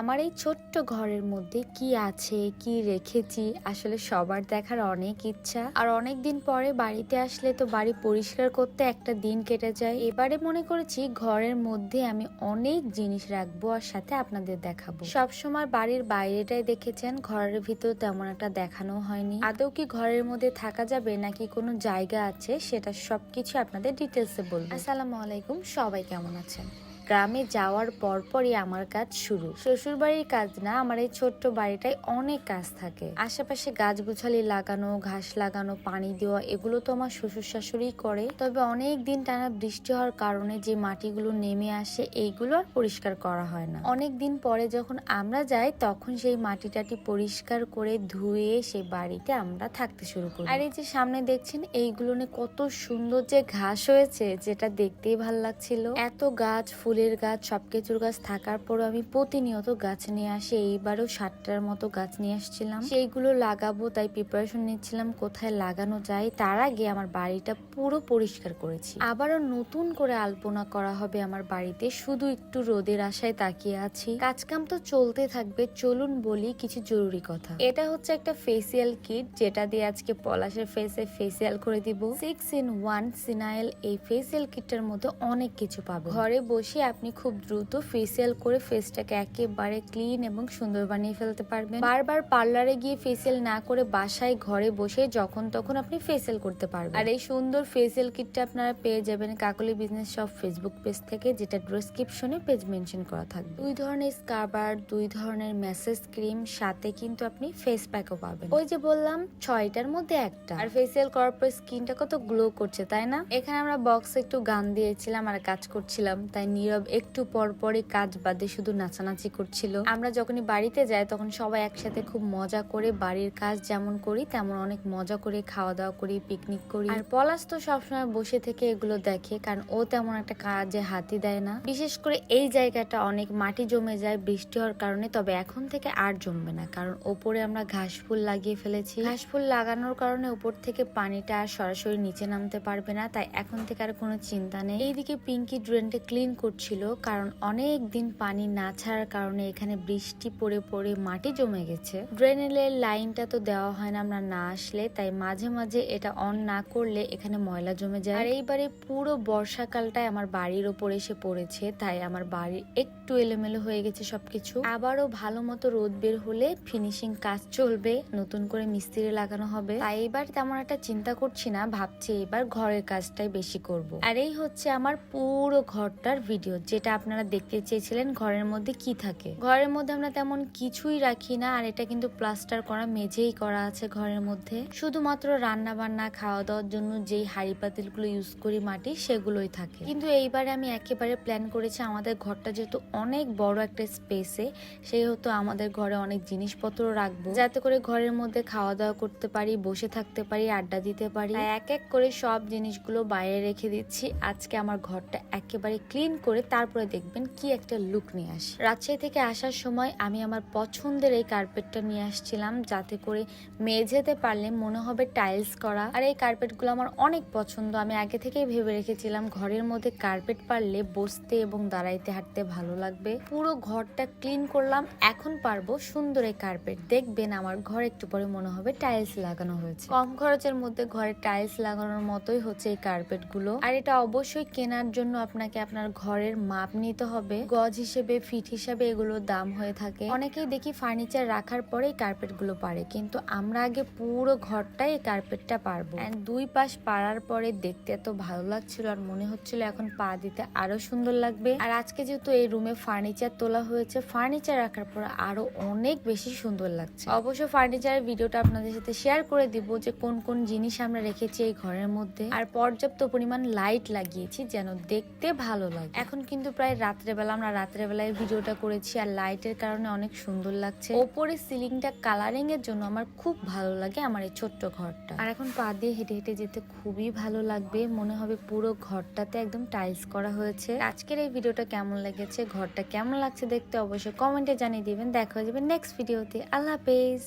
আমার এই ছোট্ট ঘরের মধ্যে কি আছে, কি রেখেছি, আসলে সবার দেখার অনেক ইচ্ছা। আর অনেক দিন পরে বাড়িতে আসলে তো বাড়ি পরিষ্কার করতে একটা দিন কেটে যায়। এবারে মনে করেছি ঘরের মধ্যে আমি অনেক জিনিস রাখব আর সাথে আপনাদের দেখাবো। সবসময় বাড়ির বাইরেটাই দেখেছেন, ঘরের ভিতর তেমন একটা দেখানো হয়নি। আদৌ কি ঘরের মধ্যে থাকা যাবে নাকি কোনো জায়গা আছে, সেটা সবকিছু আপনাদের ডিটেলসে বলব। আসসালামু আলাইকুম, সবাই কেমন আছেন? গ্রামে যাওয়ার পরপরই আমার কাজ শুরু। শ্বশুর বাড়ির কাজ না, আমার এই ছোট্ট বাড়িটায় অনেক কাজ থাকে। আশেপাশে গাছ গুছালি লাগানো, ঘাস লাগানো, পানি দেওয়া, এগুলো তো আমার শ্বশুর শাশুড়ি করে। তবে অনেক দিন টানা বৃষ্টি হওয়ার কারণে যে মাটিগুলো নেমে আসে, এইগুলো আর পরিষ্কার করা হয় না। অনেক দিন পরে যখন আমরা যাই, তখন সেই মাটিটাটি পরিষ্কার করে ধুয়ে সেই বাড়িতে আমরা থাকতে শুরু করি। আর এই যে সামনে দেখছেন, এইগুলো নিয়ে কত সুন্দর যে ঘাস হয়েছে, যেটা দেখতেই ভালো লাগছিল। এত গাছ ফুলের গাছ, সবকিছুর গাছ থাকার পরও আমি প্রতিনিয়ত গাছ নিয়ে আসি। এইবারও ষাটটার মতো গাছ নিয়ে আসছিলাম। সেইগুলো লাগাবো, তাই প্রিপারেশন নিচ্ছিলাম কোথায় লাগানো যায়। তার আগে আমার বাড়িটা পুরো পরিষ্কার করেছি। আবারও নতুন করে আলপনা করা হবে আমার বাড়িতে। শুধু একটু রোদের আশায় তাকিয়ে আছি। কাজকাম তো চলতে থাকবে, চলুন বলি কিছু জরুরি কথা। এটা হচ্ছে একটা ফেসিয়াল কিট যেটা দিয়ে আজকে পলাশের ফেসে ফেসিয়াল করে দিব। সিক্স ইন ওয়ান সিনাইল এই ফেসিয়াল কিটটার মধ্যে অনেক কিছু পাবে। ঘরে বসে আপনি খুব দ্রুত ফেসিয়াল করে ফেসটাকে একেবারে ক্লিন এবং সুন্দর বানিয়ে ফেলতে পারবেন। বারবার পার্লারে গিয়ে ফেসিয়াল না করে বাসায়, ঘরে বসে যখন তখন আপনি ফেসিয়াল করতে পারবেন। আর এই সুন্দর ফেসিয়াল কিটটা আপনারা পেয়ে যাবেন Kakoli business shop Facebook page থেকে, যেটা ডেসক্রিপশনে পেজ মেনশন করা থাকবে। দুই ধরনের স্কারবার দুই ধরনের মেসেজ ক্রিম সাথে কিন্তু আপনি ফেস প্যাকও পাবেন। ওই যে বললাম, ছয়টার মধ্যে একটা। আর ফেসিয়াল করার পর স্কিনটা কত গ্লো করছে, তাই না? এখানে আমরা বক্সে একটু গান দিয়েছিলাম আর কাজ করছিলাম, তাই নীরব, একটু পর পরই কাজ বাদে শুধু নাচানাচি করছিল। আমরা যখনই বাড়িতে যাই, তখন সবাই একসাথে খুব মজা করে বাড়ির কাজ যেমন করি, তেমন অনেক মজা করে খাওয়া দাওয়া করি, পিকনিক করি। আর পলাশ তো সবসময় বসে থেকে এগুলো দেখে, কারণ ও তেমন একটা কাজে হাতি দেয় না। বিশেষ করে এই জায়গাটা অনেক মাটি জমে যায় বৃষ্টি হওয়ার কারণে, তবে এখন থেকে আর জমবে না, কারণ ওপরে আমরা ঘাস ফুল লাগিয়ে ফেলেছি। ঘাস ফুল লাগানোর কারণে উপর থেকে পানিটা আর সরাসরি নিচে নামতে পারবে না, তাই এখন থেকে আর কোনো চিন্তা নেই। এইদিকে পিঙ্কি ড্রেনটা ক্লিন করছিল কারণ অনেক দিন পানি না ছাড়ার কারণে এখানে বৃষ্টি পড়ে পড়ে মাটি জমে গেছে। ড্রেনের লাইনটা তো দেওয়া হয় না, আমরা না আসলে, তাই মাঝে মাঝে এটা অন না করলে এখানে ময়লা জমে যায়। আর এইবারে পুরো বর্ষাকালটাই আমার বাড়ির ওপর এসে পড়েছে, তাই আমার বাড়ির একটু এলোমেলো হয়ে গেছে সবকিছু। আবারও ভালো মতো রোদ বের হলে ফিনিশিং কাজ চলবে, নতুন করে মিস্ত্রি লাগানো হবে। তাই এবার তেমন একটা চিন্তা করছি না, ভাবছি এবার ঘরের কাজটাই বেশি করব। আর এই হচ্ছে আমার পুরো ঘরটার ভিডিও যেটা আপনারা দেখতে চেয়েছিলেন, ঘরের মধ্যে কি থাকে? ঘরের মধ্যে আমরা তেমন কিছুই রাখি না, আর এটা কিন্তু প্লাস্টার করা, মেঝেই করা আছে ঘরের মধ্যে। শুধুমাত্র রান্না বান্না খাওয়া দাওয়ার জন্য যেই হাড়ি পাতিলগুলো ইউজ করি মাটি, সেগুলোই থাকে। কিন্তু এইবারে আমি একেবারে প্ল্যান করেছি, আমাদের ঘরটা যেহেতু অনেক বড় একটা স্পেসে সেই হতো আমাদের ঘরে অনেক জিনিসপত্র রাখব। যাতে করে ঘরের মধ্যে খাওয়া দাওয়া করতে পারি, বসে থাকতে পারি, আড্ডা দিতে পারি। এক এক করে সব জিনিসগুলো বাইরে রেখে দিচ্ছি। আজকে আমার ঘরটা একেবারে ক্লিন করে তারপরে দেখবেন কি একটা লুক নিয়ে আসে। রাজশাহী থেকে আসার সময় আমি আমার পছন্দের এই কার্পেটটা নিয়ে আসছিলাম যাতে করে মেঝেতে পারলে মনে হবে টাইলস করা। আর এই কার্পেটগুলো আমার অনেক পছন্দ। আমি আগে থেকেই ভেবে রেখেছিলাম ঘরের মধ্যে কার্পেট পারলে বসতে এবং দাঁড়াইতে হাঁটতে ভালো লাগবে। পুরো ঘরটা ক্লিন করলাম, এখন পারব সুন্দর এই কার্পেট দেখবেন আমার ঘর একটু পরে মনে হবে টাইলস লাগানো হয়েছে। কম খরচের মধ্যে ঘরে টাইলস লাগানোর মতোই হচ্ছে এই কার্পেটগুলো আর এটা অবশ্যই কেনার জন্য আপনাকে আপনার ঘরের মাপ নিতে হবে। গজ হিসেবে, ফিট হিসেবে এগুলোর দাম হয়ে থাকে। অনেকেই দেখি ফার্নিচার রাখার পরেই কার্পেটগুলো পারে কিন্তু আমরা আগে পুরো ঘরটাই কার্পেটটা পারব দুই পাশ পাড়ার পরে দেখতে এত ভালো লাগছিল আর মনে হচ্ছিল এখন পা দিতে আরও সুন্দর লাগবে। আর আজকে যেহেতু এই রুমে ফার্নিচার তোলা হয়েছে, ফার্নিচার রাখার পর আরও অনেক বেশি সুন্দর লাগছে। অবশ্য ফার্নিচারের ভিডিওটা আপনাদের সাথে শেয়ার করে দিব যে কোন কোন জিনিস আমরা রেখেছি এই ঘরের মধ্যে। আর পর্যাপ্ত পরিমাণ লাইট লাগিয়েছি যেন দেখতে ভালো লাগে। এখন কিন্তু প্রায় রাত্রেবেলা আমরা রাত্রেবেলায় ভিডিওটা করেছি আর লাইটের কারণে অনেক সুন্দর লাগছে। ওপরে সিলিংটা কালারিং এর জন্য আমার খুব ভালো লাগে আমার এই ছোট্ট ঘরটা। আর এখন পা দিয়ে হেঁটে হেঁটে যেতে খুবই ভালো লাগবে। মনে হবে পুরো ঘরটাতে একদম টাইলস করা হয়েছে। আজকের এই ভিডিওটা কেমন লেগেছে, ঘরটা কেমন লাগছে দেখতে অবশ্যই কমেন্টে জানিয়ে দিবেন। দেখা হয়ে যাবে নেক্সট ভিডিওতে আল্লাহ হাফেজ।